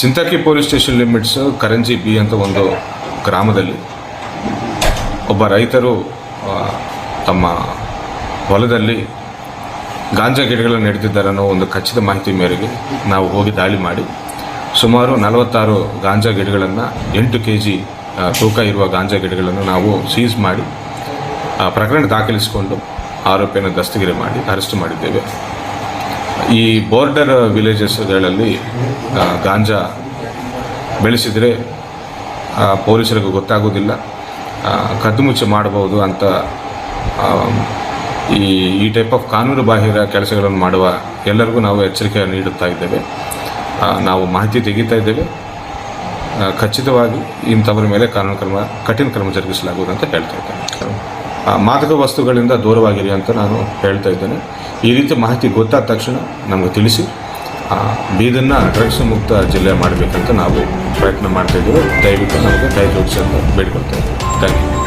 Chintaki police station limits, Karanji B ಅಂತ ಒಂದು ಗ್ರಾಮದಲ್ಲಿ ಒಬ್ಬ ರೈತರು ತಮ್ಮ ಹೊಲದಲ್ಲಿ ಗಾಂಜಾ ಗಿಡಗಳನ್ನು ನೆಡ್ತಿದ್ದಾರನ್ನೋ ಒಂದು ಖಚಿತ ಮಾಹಿತಿ ಮೇರೆಗೆ ನಾವು ಹೋಗಿ ದಾಳಿ ಮಾಡಿ. ಸುಮಾರು ನಲವತ್ತಾರು ಗಾಂಜಾ ಗಿಡಗಳನ್ನು ಎಂಟು ಕೆ ಜಿ ತೂಕ ಇರುವ ಗಾಂಜಾ ಗಿಡಗಳನ್ನು ನಾವು ಸೀಸ್ ಮಾಡಿ ಪ್ರಕರಣ ದಾಖಲಿಸಿಕೊಂಡು ಆರೋಪಿಯನ್ನು ದಸ್ತಗಿರಿ ಮಾಡಿ, ಅರೆಸ್ಟ್ ಮಾಡಿದ್ದೇವೆ. ಈ ಬಾರ್ಡರ್ ವಿಲೇಜಸ್ಗಳಲ್ಲಿ ಗಾಂಜಾ ಬೆಳೆಸಿದರೆ ಪೊಲೀಸರಿಗೂ ಗೊತ್ತಾಗೋದಿಲ್ಲ ಕದ್ದು ಕದ್ದುಮುಚ್ಚೆ ಮಾಡಬಹುದು ಅಂತ ಈ ಈ ಟೈಪ್ ಆಫ್ ಕಾನೂನು ಬಾಹಿರ ಕೆಲಸಗಳನ್ನು ಮಾಡುವ ಎಲ್ಲರಿಗೂ ನಾವು ಎಚ್ಚರಿಕೆ ನೀಡುತ್ತಾ ಇದ್ದೇವೆ. ನಾವು ಮಾಹಿತಿ ತೆಗಿತಾ ಇದ್ದೇವೆ. ಖಚಿತವಾಗಿ ಇಂಥವರ ಮೇಲೆ ಕಾನೂನು ಕ್ರಮ, ಕಠಿಣ ಕ್ರಮ ಜರುಗಿಸಲಾಗುವುದು ಅಂತ ಹೇಳ್ತಾ ಇದ್ದೇನೆ. ಮಾದಕ ವಸ್ತುಗಳಿಂದ ದೂರವಾಗಿರಿ ಅಂತ ನಾನು ಹೇಳ್ತಾ ಇದ್ದೇನೆ. ಈ ರೀತಿ ಮಾಹಿತಿ ಗೊತ್ತಾದ ತಕ್ಷಣ ನಮಗೆ ತಿಳಿಸಿ. ಬೀದನ್ನ ಡ್ರಗ್ಸ್ ಮುಕ್ತ ಜಿಲ್ಲೆ ಮಾಡಬೇಕಂತ ನಾವು ಪ್ರಯತ್ನ ಮಾಡ್ತಾ ಇದ್ದೀವಿ. ದಯವಿಟ್ಟು ನಮಗೆ ಕೈ ಜೋಡಿಸಿ ಅಂತ ಬೇಡ್ಕೊಳ್ತಾ ಇದ್ದೀವಿ. Thank you.